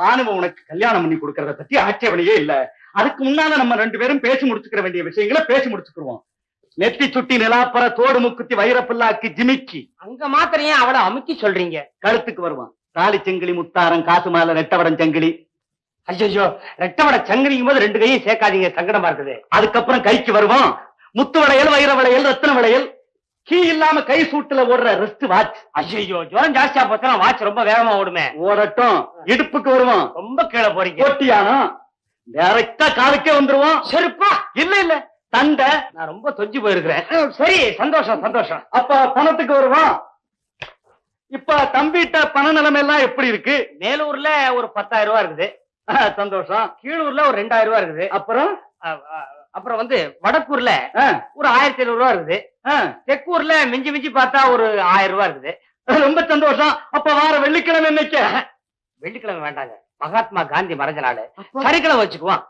பானுவ உனக்கு கல்யாணம் பண்ணி கொடுக்கறத பத்தி ஆட்சேபனையே இல்ல. அதுக்கு முன்னால நம்ம ரெண்டு பேரும் பேசி முடிச்சுக்கிற வேண்டிய விஷயங்களை பேசி முடிச்சுக்கிருவோம். நெத்தி சுட்டி நிலாப்பற தோடு முக்குத்தி வைரப்புல்லாக்கு ஜிமிக்கி. அங்க மாத்திரம் ஏன் அவளை அமுக்கி சொல்றீங்க? கழுத்துக்கு வருவான். தாலி செங்கிலி முத்தாரம் காசு மாலை ரெட்டவடம் செங்கிலி. ஐயோ ரெட்டவட சங்கரிக்கும் போது ரெண்டு கையும் சேர்க்காதீங்க சங்கடமா இருக்குது. அதுக்கப்புறம் கைக்கு வருவான். முத்து வளையல் வைர வளையல் ரத்தின வளையல். கீ இல்லாம கை சூட்டுல ஓடுற ரெஸ்ட் வாட்ச் ஐயோ ஜுரம் ஜாஸ்தியா போச்சுன்னா வாட்ச் ரொம்ப வேகமா ஓடுமே. ஓடட்டும். இடுப்புக்கு வருவான் ரொம்ப கீழே போறீங்க. போட்டியானோ? டைரக்டா காலுக்கே வந்துருவான் செருப்பா? இல்ல இல்ல. தண்டை. நான் ரொம்ப தொஞ்சு போயிருக்கிறேன். சரி. சந்தோஷம் சந்தோஷம். அப்ப பணத்துக்கு வருவான் இப்ப தம்பிட்ட பண நிலைமை எல்லாம் எப்படி இருக்கு? மேலூர்ல ஒரு பத்தாயிரம் ரூபாய் இருக்குது. சந்தோஷம். கீழூர்ல ஒரு ரெண்டாயிரம் ரூபாய் இருக்குது. அப்புறம்? அப்புறம் வந்து வடக்கூர்ல ஒரு ஆயிரத்தி ஐநூறு ரூபாய் இருக்குது. ஆ, தெற்கூர்ல மிஞ்சி மிஞ்சி பார்த்தா ஒரு ஆயிரம் ரூபாய் இருக்குது. ரொம்ப சந்தோஷம். அப்ப வார வெள்ளிக்கிழமை என்னைக்கு? வெள்ளிக்கிழமை வேண்டாங்க. மகாத்மா காந்தி மறைஞ்ச நாள். சனிக்கிழமை வச்சுக்குவோம்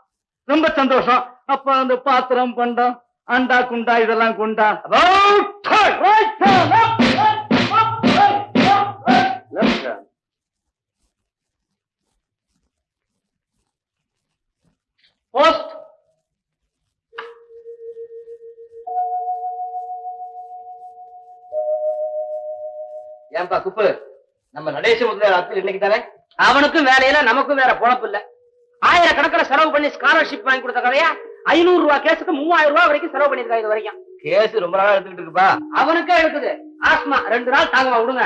ரொம்ப சந்தோஷம். அப்ப அந்த பாத்திரம் பண்டம் அண்டா குண்டா இதெல்லாம் குண்டா. About ஏன்பா குப்பு? நம்ம நடேச முதலியார் ஆட்கள் இன்னைக்கு தானே? அவனுக்கும் வேலையில நமக்கும் வேற பொழப்பு இல்ல. ஆயிரக்கணக்கில் செலவு பண்ணி ஸ்காலர்ஷிப் வாங்கி கொடுத்த கதையா? ஐநூறு ரூபாய் கேஸுக்கு மூவாயிரம் ரூபாய் வரைக்கும் செலவு பண்ணிருக்காங்க இது வரைக்கும். கேஸ் ரொம்ப நாளா எடுத்துக்கிட்டு இருக்குப்பா. அவனுக்கே இருக்குது ஆஸ்மா ரெண்டு நாள் தாங்கமா விடுங்க.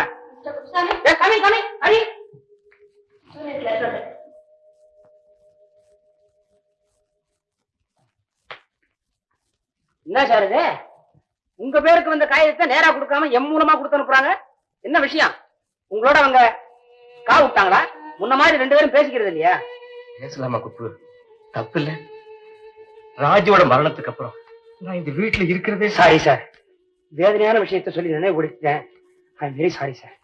ஏ, கமி கமி கமி என்ன சார் இது? உங்க பேருக்கு வந்த காகிதத்தை நேரா கொடுக்காம எம் மூலமா கொடுத்து அனுப்புறாங்க? என்ன விஷயம்? உங்களோட அவங்க கா விட்டாங்களா? முன்ன மாதிரி ரெண்டு பேரும் பேசிக்கிறது இல்லையா? பேசலாமா குப்பு தப்பு இல்ல ராஜுவோட மரணத்துக்கு அப்புறம் நான் இந்த வீட்டுல இருக்கிறதே சாரி சார். வேதனையான விஷயத்த சொல்லி நினைவு கொடுத்தேன் ஐ வெரி சாரி சார்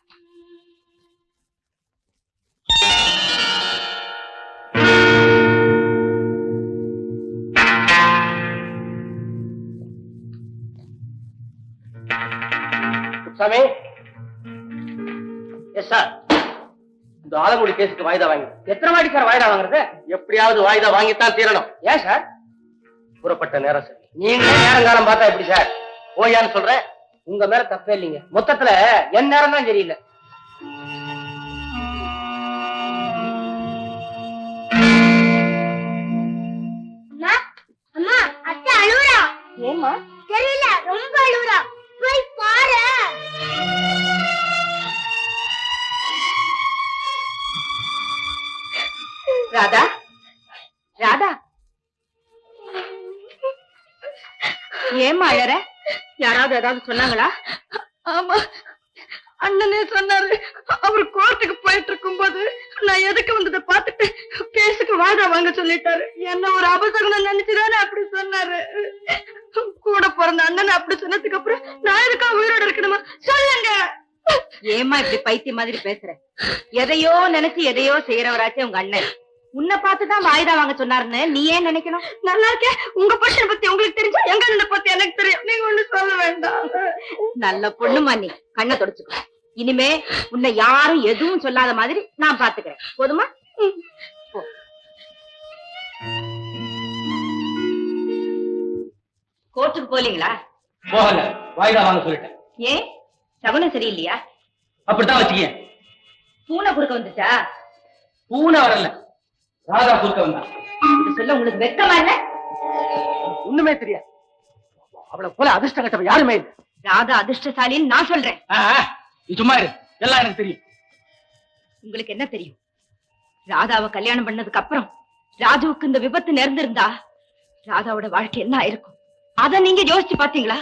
சாமி எஸ் சார் இந்த ஆலங்குடி கேஸுக்கு வாய்தா வாங்கி எத்தனை வாட்டி சார் வாய்தா வாங்குறது? எப்படியாவது வாய்தா வாங்கித்தான் தீரணும். ஏன் சார் புறப்பட்ட நேரம் சரி நீங்களே நேரங்காலம் பார்த்தா எப்படி சார் ஓயான்னு சொல்றேன். உங்க மேல தப்பே இல்லைங்க. மொத்தத்துல என் நேரம் தான் சரியில்லை. அழுவுறா. ஏம்மா? தெரியல ரொம்ப அழுவுறா. ராதா. ராதா. ஏம்மா அழற யாராவது ஏதாவது சொன்னாங்களா? ஆமா. அண்ணனே சொன்னாரு. அவர் கோர்ட்டுக்கு போயிட்டு இருக்கும்போது நான் எதுக்கு வந்ததை பார்த்துட்டு கேஸுக்கு வாடா வாங்க சொல்லிட்டாரு. என்ன ஒரு அபசகுனம் நினைச்சுதானே அப்படி சொன்னாரு. கூட பிறந்த அண்ணன் அப்படி சொன்னதுக்கு அப்புறம் நான் இருக்கா உயிரோட இருக்கணுமா? சொல்லுங்க. ஏமா இப்படி பைத்திய மாதிரி பேசுற? எதையோ நினைச்சு எதையோ செய்யறவராச்சே உங்க அண்ணன். உன்னை பார்த்துதான் வாய்தா வாங்க சொன்னாருன்னு நீ ஏன் நினைக்கணும்? நல்லா இருக்கே உங்க புருஷனை பத்தி உங்களுக்கு தெரிஞ்சா எங்க பத்தி எனக்கு தெரியும். நீங்க ஒண்ணு சொல்ல வேண்டாம். நல்ல பொண்ணுமா நீ. கண்ணை தொடச்சுக்கோ. இனிமே உன்னை யாரும் எதுவும் சொல்லாத மாதிரி நான் பாத்துக்கிறேன் போதுமா. கோர்ட்டுக்கு போலீங்களா போகல. வாய்தா வாங்க சொல்லிட்டேன். ஏன்? சகுனம் சரியில்லையா? அப்படித்தான் வச்சுக்கேன். பூனை குறுக்க வந்துச்சா? பூனை வரல. ராதா குறுக்க வந்தா இது சொல்ல உங்களுக்கு வெக்கமா இல்ல? ஒண்ணுமே தெரியாது. அவளை போல அதிர்ஷ்டம் கட்டவ யாருமே இல்லை. ராதா அதிர்ஷ்டசாலின்னு நான் சொல்றேன். நீ சும்மா இரு. எல்லாம் எனக்கு தெரியும். உங்களுக்கு என்ன தெரியும்? ராதாவை கல்யாணம் பண்ணதுக்கு அப்புறம் ராஜுவுக்கு இந்த விபத்து நேர்ந்திருந்தா ராதாவோட வாழ்க்கை என்ன ஆயிருக்கும்? அத நீங்க யோசிச்சு பாத்தீங்களா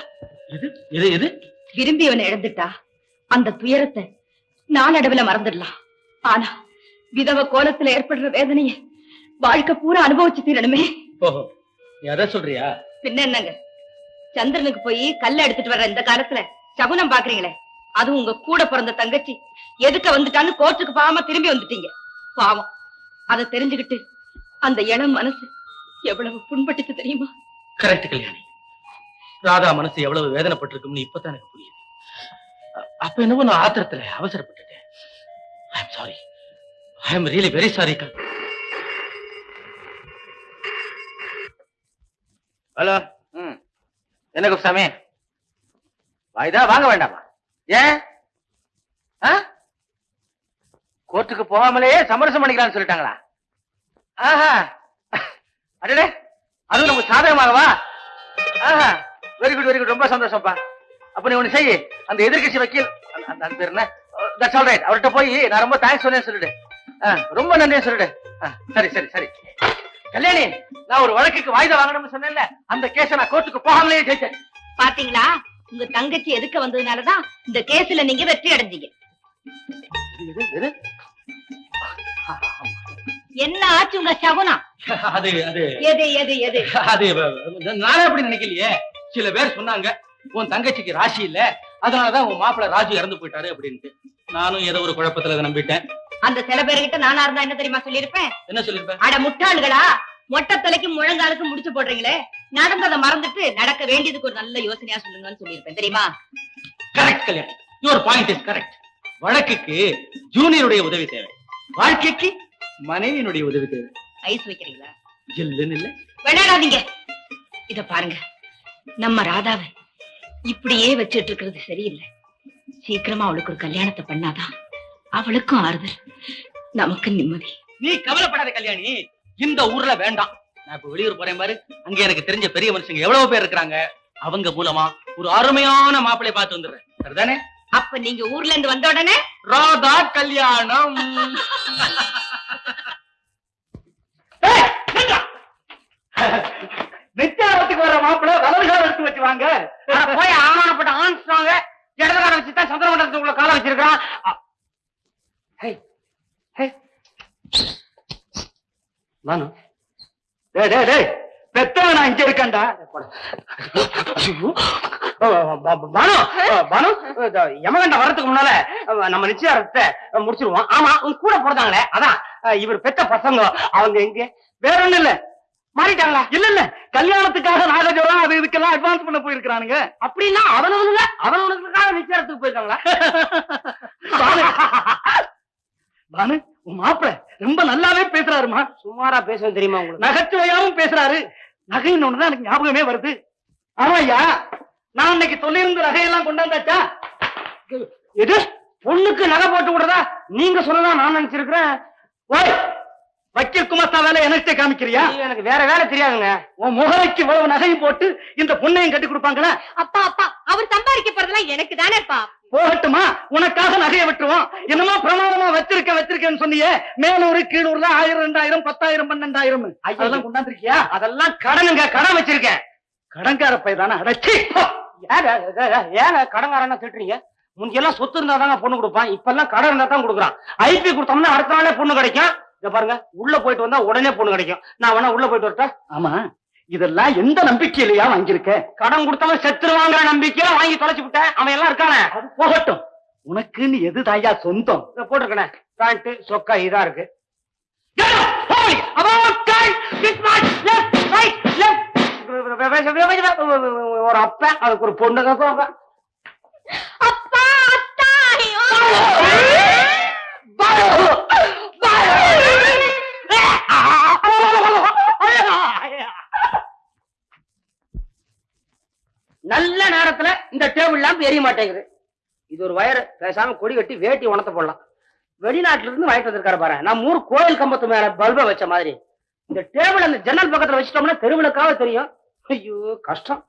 எது? எது எது? விரும்பியவனை இழந்துட்டா அந்த துயரத்தை நாளடைவுல மறந்துடலாம். ஆனா விதவ கோலத்துல ஏற்படுற வேதனைய வாழ்க்கை பூரா அனுபவிச்சு தீரணுமே. ஓஹோ நீ அதை சொல்றியா? பின்ன என்னங்க? சந்திரனுக்கு போய் கல்ல எடுத்துட்டு வர்ற இந்த காலத்துல சகுனம் பாக்குறீங்களே அதுவும் உங்க கூட பிறந்த தங்கச்சி. எதுக்க வந்துட்டான்னு கோர்ட்டுக்கு பாவமா திரும்பி வந்துட்டீங்க. பாவம். அதை தெரிஞ்சுக்கிட்டு அந்த இளம் மனசு எவ்வளவு புண்பட்டுச்சு தெரியுமா? கரெக்ட் கல்யாணி. ராதா மனசு எவ்வளவு வேதனைப்பட்டிருக்கும்னு இப்பதான் எனக்கு புரியுது. அப்ப என்னவோ நான் ஆத்திரத்துல அவசரப்பட்டுட்டேன். I am sorry I am really very sorry hello. ம். என்ன குப்சாமி? வாய்தா வாங்க வேண்டாமா? ஏன்? ஆ? கோர்ட்டுக்கு போகாமலேயே சமரசம் பண்ணிக்கலாம்னு சொல்லிட்டாங்களா? ஆஹா. அடடே அது நமக்கு சாதகமாகவா? ஆஹா. வெரி குட் வெரி குட் ரொம்ப சந்தோஷம்ப்பா. அப்ப நீ ஒண்ணு செய் அந்த எதிர்க்கட்சி வக்கீல் அந்த- பேர் என்ன? தட்ஸ் ஆல் ரைட் அவர்கிட்ட போய் நான் ரொம்ப தேங்க்ஸ் சொன்னேன்னு சொல்லிடு. ரொம்ப நன்றின்னு சொல்லிடு. சரி சரி சரி. கல்யாணி நான் ஒரு வழக்குக்கு வாய்தா வாங்கணும்னு சொன்னேன்ல அந்த கேஸை நான் கோர்ட்டுக்கு போகாமலே ஜெயிச்சேன். பாத்தீங்களா? உங்க தங்கச்சி எதுக்க வந்ததுனாலதான் இந்த கேஸ்ல நீங்க வெற்றி அடைஞ்சீங்க? என்ன ஆச்சு உங்க சகுனம் அது அது எது எது எது? அது நானே அப்படி நினைக்கலையே. சில பேர் சொன்னாங்க உன் தங்கச்சிக்கு ராசி இல்ல அதனாலதான் உன் மாப்பிள்ளை ராஜு இறந்து போயிட்டாரு அப்படின்ட்டு. நானும் ஏதோ ஒரு குழப்பத்துல அதை நம்பிட்டேன். அந்த சில பேர்கிட்ட நானா இருந்தா என்ன தெரியுமா சொல்லியிருப்பேன்? என்ன சொல்லிருப்பேன் அட முட்டாளுகளா மொட்டை தலைக்கு முழங்காலுக்கு முடிச்சு போடுறீங்களே? நடந்ததை மறந்துட்டு நடக்க வேண்டியதுக்கு ஒரு நல்ல யோசனையா சொல்லுங்கன்னு சொல்லியிருப்பேன். தெரியுமா? Correct Kalyani. Your point is correct வழக்குக்கு ஜூனியருடைய உதவி தேவை. வாழ்க்கைக்கு மனைவியினுடைய உதவி தேவை. ஐஸ் வைக்கிறீங்களா? ஜில்லுன்னு இல்ல. விளையாடாதீங்க. இத பாருங்க. நம்ம ராதாவை இப்படியே வச்சிட்டு இருக்கிறது சரியில்லை. சீக்கிரமா அவளுக்கு ஒரு கல்யாணத்தை பண்ணாதான் அவளுக்கும் ஆறுதல். நமக்கு நிம்மதி. நீ கவலைப்படாத கல்யாணி. இந்த ஊர்ல வேண்டாம். நான் இப்ப வெளியூர் போறேன் பாரு. அங்க எனக்கு தெரிஞ்ச பெரிய மனுஷங்க எவ்வளவு பேர் இருக்கிறாங்க. அவங்க மூலமா ஒரு அருமையான மாப்பிள்ளை பார்த்து வந்துடுறேன். சரிதானே? அப்ப நீங்க ஊர்ல இருந்து வந்த உடனே? ராதா கல்யாணம். நிச்சயத்துக்கு வர மாப்பிள்ள வலதுகால எடுத்து வச்சு வாங்க. அட போய் ஆமானப்பட்ட ஆன்ஸ்டாங்க இடதுகார வச்சுதான் சந்திரமண்டலத்துக்குள்ள காலம் வச்சிருக்கான் மனு டே டே டேய் பெத்தவன் நான் இங்க இருக்கேன்டா. பானு பானு இந்த யமகண்ட வரதுக்கு முன்னால நம்ம நிச்சயார்த்தத்தை முடிச்சிருவோம். ஆமா உன் கூட பிறந்தாங்களே அதான் அஹ், இவர் பெத்த பசங்க. அவங்க எங்க? வேற ஒண்ணு இல்ல. மாறிட்டாங்களா? இல்ல இல்ல. கல்யாணத்துக்காக நாகஜோரம் அது இதுக்கெல்லாம் அட்வான்ஸ் பண்ண போயிருக்கானுங்க அப்படின்னா அவனவனுங்க அவனவனுக்காக நிச்சயார்த்தத்துக்கு போயிருக்காங்களா? பானு பானு உன் மாப்பிள்ள ரொம்ப நல்லாவே பேசுறாருமா? சுமாரா பேசுவது தெரியுமா உங்களுக்கு? நகைச்சுவையாவும் பேசுறாரு. நகைன்னு ஒண்ணுதான் எனக்கு ஞாபகமே வருது. ஆமா ஐயா நான் அன்னைக்கு சொல்லியிருந்த நகையெல்லாம் கொண்டாந்தாச்சா? எது? பொண்ணுக்கு நகை போட்டு விடுறதா? நீங்க சொன்னதா நான் நினைச்சிருக்கிறேன். ஓய் வக்கீல் குமாஸ்தா வேலை எனக்கு காமிக்கிறியா? எனக்கு வேற வேலை தெரியாதுங்க. உன் முகரைக்கு இவ்வளவு நகையும் போட்டு இந்த பொண்ணையும் கட்டி கொடுப்பாங்களா? அப்பா அப்பா அவர் சம்பாதிக்க போறதெல்லாம் எனக்கு தானேப்பா. போகட்டுமா? உனக்காக நகையை விட்டுருவோம். என்னமோ பிரமாதமா வச்சிருக்க வச்சிருக்கேன்னு சொன்னியே. மேலூரு கீழூர்ல ஆயிரம் ரெண்டாயிரம் பத்தாயிரம் பன்னெண்டாயிரம். அதெல்லாம் கொண்டாந்துருக்கியா? அதெல்லாம் கடனுங்க கடன் வச்சிருக்கேன். கடன்கார பை. தானே அடைச்சி ஏங்க கடன்காரனா திட்டுறீங்க? முந்தியெல்லாம் சொத்து இருந்தா தாங்க பொண்ணு கொடுப்பான். இப்ப எல்லாம் கடன் இருந்தா தான் கொடுக்குறான். ஐபி கொடுத்தோம்னா அடுத்த நாளே பொண்ணு கிடைக்கும். இத பாருங்க உள்ள போயிட்டு வந்தா உடனே பொண்ணு கிடைக்கும். நான் வேணா உள்ள போயிட்டு வரட்டா? ஆமா. இதெல்லாம் எந்த நம்பிக்கையிலயா வாங்கியிருக்க? கடன் கொடுத்தவன் செத்துருவாங்கிற நம்பிக்கையில வாங்கி தொலைச்சு விட்டேன் அவன் எல்லாம் இருக்கானே? அது போகட்டும். உனக்குன்னு எது தாயா சொந்தம்? இத போட்டிருக்கனே. பேண்ட் சொக்கா இதா இருக்கு. ஒரு அப்பன் அதுக்கு ஒரு பொண்ணு அப்பா அத்தா ஐயோ. நல்ல நேரத்துல இந்த டேபிள் லேம்ப் எரிய மாட்டேங்குது. இது ஒரு வயர் பேசாம கொடி கட்டி வேட்டி உணத்த போடலாம். வெளிநாட்டுல இருந்து வாங்கிட்டு வந்திருக்காரு பாரு. நம்ம ஊர் கோயில் கம்பத்து மேல பல்ப வச்ச மாதிரி. இந்த டேபிள் அந்த ஜன்னல் பக்கத்துல வச்சிட்டோம்னா தெருவிளக்காக தெரியும். ஐயோ கஷ்டம்.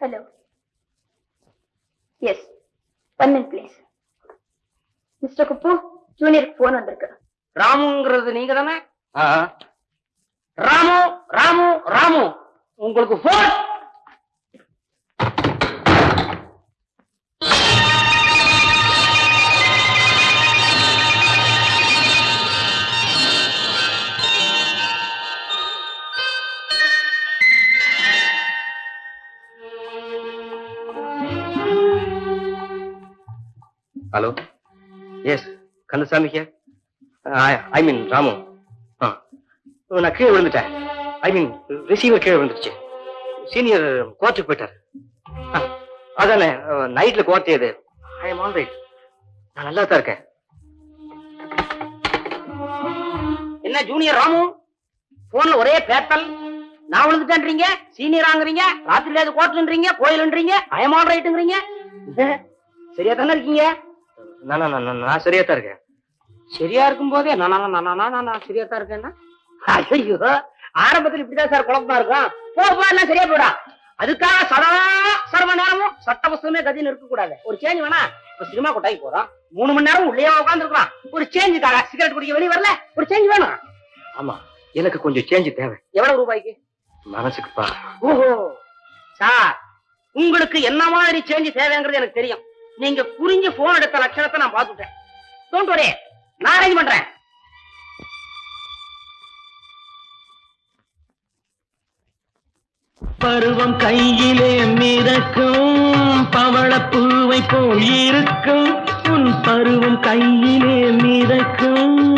Hello yes one minute please mister Kuppu ஜூனியருக்கு phone வந்திருக்கு. ராமுங்கிறது நீங்க தானே ராமு ராமு ராமு. உங்களுக்கு phone hello yes Kandasamy I mean Ramu நான் கீழே விழுந்துட்டேன். ஐ மீன் ரிசீவர் கீழே விழுந்துருச்சு. சீனியர் கோர்ட்டுக்கு போயிட்டார். அதானே நைட்ல கோர்ட்டு இது ஐ எம் ஆல் ரைட் நான் நல்லா தான் இருக்கேன். என்ன ஜூனியர் ராமு? போன்ல ஒரே பேட்டல் நான் விழுந்துட்டேன்றீங்க? சீனியர் ஆங்குறீங்க? ராத்திரில ஏதாவது கோட்டுன்றீங்க கோயிலுன்றீங்க ஆல் ரைட்டுங்கிறீங்க சரியா தானே இருக்கீங்க? நான் நான், நான், நான் சரியா தான் இருக்கேன். சரியா இருக்கும் போதே நான் நான் நான் நான் நான் சரியா தான் இருக்கேன்னா? ஐயோ ஆரம்பத்துல இப்படிதான் சார் குழப்பமா இருக்கும். போ போ எல்லாம் சரியா போயிடா. அதுக்காக சதா சர்வ நேரமும் சட்ட புஸ்தகமே கதின்னு இருக்க கூடாது ஒரு சேஞ்ச் வேணா இப்ப சினிமா கொட்டாய்க்கு போறோம். மூணு மணி நேரம் உள்ளே உட்கார்ந்து இருக்கலாம் ஒரு சேஞ்சுக்காக சிகரெட் குடிக்க வெளியே வரல. ஒரு சேஞ்ச் வேணும். ஆமா எனக்கு கொஞ்சம் சேஞ்ச் தேவை. எவ்வளவு ரூபாய்க்கு? மனசுக்குப்பா ஓஹோ சார் உங்களுக்கு என்ன மாதிரி சேஞ்ச் தேவைங்கிறது எனக்கு தெரியும். நீங்க புரிஞ்சு போன் எடுத்த லட்சணத்தை நான் பார்த்துட்டேன். டோன்ட் நான் அரேஞ்ச் பண்றேன். பருவம் கையிலே மிதக்கும். பவளப்பூவை போல் இருக்கும். உன் பருவம் கையிலே மிதக்கும்.